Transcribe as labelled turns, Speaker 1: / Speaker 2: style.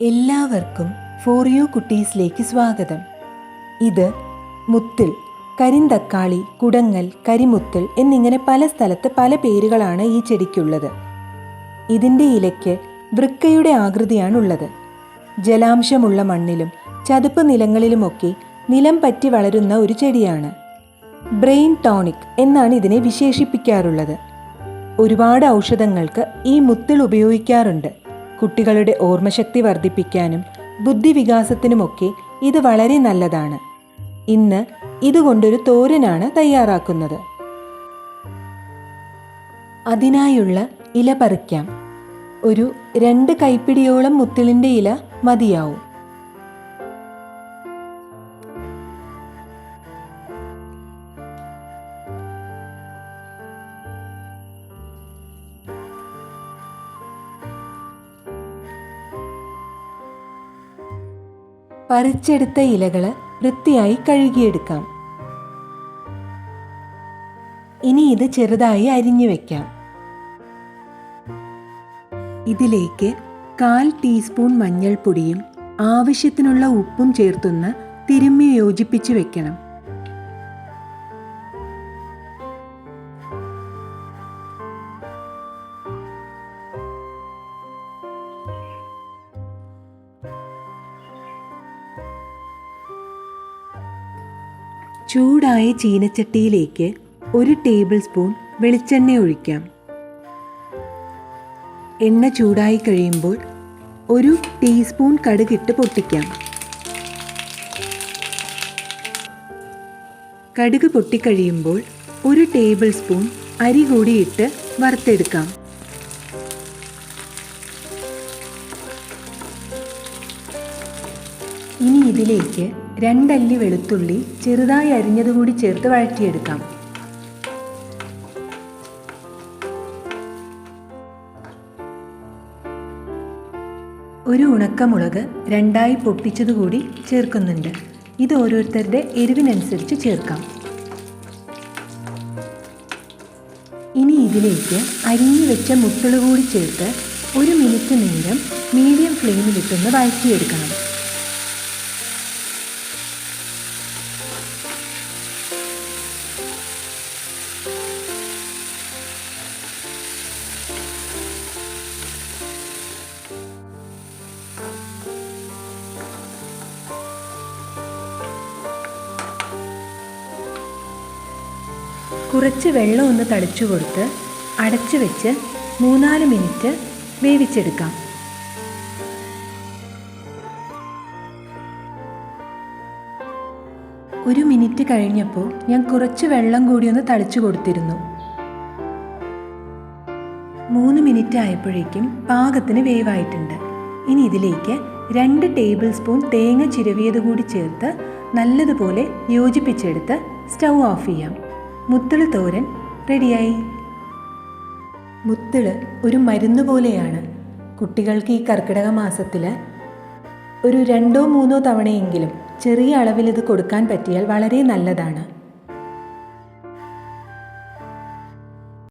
Speaker 1: എല്ലാവർക്കും for you കുട്ടീസിലേക്ക് സ്വാഗതം. ഇത് മുത്തിൽ കരിന്തക്കാളി കുടങ്ങൽ കരിമുത്തിൽ എന്നിങ്ങനെ പല സ്ഥലത്ത് പല പേരുകളാണ് ഈ ചെടിക്കുള്ളത്. ഇതിന്റെ ഇലയ്ക്ക് വൃക്കയുടെ ആകൃതിയാണുള്ളത്. ജലാംശമുള്ള മണ്ണിലും ചതുപ്പ് നിലങ്ങളിലുമൊക്കെ നിലം പറ്റി വളരുന്ന ഒരു ചെടിയാണ്. ബ്രെയിൻ ടോണിക് എന്നാണ് ഇതിനെ വിശേഷിപ്പിക്കാറുള്ളത്. ഒരുപാട് ഔഷധങ്ങൾക്ക് ഈ മുത്തിൽ ഉപയോഗിക്കാറുണ്ട്. കുട്ടികളുടെ ഓർമ്മശക്തി വർദ്ധിപ്പിക്കാനും ബുദ്ധിവികാസത്തിനുമൊക്കെ ഇത് വളരെ നല്ലതാണ്. ഇന്ന് ഇതുകൊണ്ടൊരു തോരനാണ് തയ്യാറാക്കുന്നത്. അതിനായുള്ള ഇല പറിക്കാം. ഒരു രണ്ട് കൈപ്പിടിയോളം മുത്തിളിന്റെ ഇല മതിയാവും. പറിച്ചെടുത്ത ഇലകൾ വൃത്തിയായി കഴുകിയെടുക്കാം. ഇനി ഇത് ചെറുതായി അരിഞ്ഞു വെക്കാം. ഇതിലേക്ക് കാൽ ടീസ്പൂൺ മഞ്ഞൾപ്പൊടിയും ആവശ്യത്തിനുള്ള ഉപ്പും ചേർത്തൊന്ന് തിരുമ്മി യോജിപ്പിച്ച് വെക്കണം. ചൂടായ ചീനച്ചട്ടിയിലേക്ക് ഒരു ടേബിൾ സ്പൂൺ വെളിച്ചെണ്ണ ഒഴിക്കാം. എണ്ണ ചൂടായി കഴിയുമ്പോൾ ഒരു ടീസ്പൂൺ കടുകിട്ട് പൊട്ടിക്കാം. കടുക് പൊട്ടിക്കഴിയുമ്പോൾ ഒരു ടേബിൾ സ്പൂൺ അരി കൂടിയിട്ട് വറുത്തെടുക്കാം. ഇതിലേക്ക് രണ്ടല്ലി വെളുത്തുള്ളി ചെറുതായി അരിഞ്ഞതുകൂടി ചേർത്ത് വഴറ്റിയെടുക്കാം. ഒരു ഉണക്കമുളക് രണ്ടായി പൊട്ടിച്ചതുകൂടി ചേർക്കുന്നുണ്ട്. ഇത് ഓരോരുത്തരുടെ എരിവിനനുസരിച്ച് ചേർക്കാം. ഇനി ഇതിലേക്ക് അരിഞ്ഞു വെച്ച മുട്ടൾ കൂടി ചേർത്ത് ഒരു മിനിറ്റ് നേരം മീഡിയം ഫ്ലെയിമിലിട്ടൊന്ന് വഴറ്റിയെടുക്കണം. കുറച്ച് വെള്ളം ഒന്ന് തളിച്ചു കൊടുത്ത് അടച്ചു വെച്ച് മൂന്നാൽ മിനിറ്റ് വേവിച്ചെടുക്കാം. ഒരു മിനിറ്റ് കഴിഞ്ഞപ്പോൾ ഞാൻ കുറച്ച് വെള്ളം കൂടി ഒന്ന് തളിച്ചു കൊടുത്തിരുന്നു. മൂന്ന് മിനിറ്റ് ആയപ്പോഴേക്കും പാകത്തിന് വേവായിട്ടുണ്ട്. ഇനി ഇതിലേക്ക് രണ്ട് ടേബിൾ സ്പൂൺ തേങ്ങ ചിരവിയത് കൂടി ചേർത്ത് നല്ലതുപോലെ യോജിപ്പിച്ചെടുത്ത് സ്റ്റൗ ഓഫ് ചെയ്യാം. മുത്തിൾ തോരൻ റെഡിയായി. മുത്തിൾ ഒരു മരുന്ന് പോലെയാണ്. കുട്ടികൾക്ക് ഈ കർക്കിടക മാസത്തിൽ ഒരു രണ്ടോ മൂന്നോ തവണയെങ്കിലും ചെറിയ അളവിൽ ഇത് കൊടുക്കാൻ പറ്റിയാൽ വളരെ നല്ലതാണ്.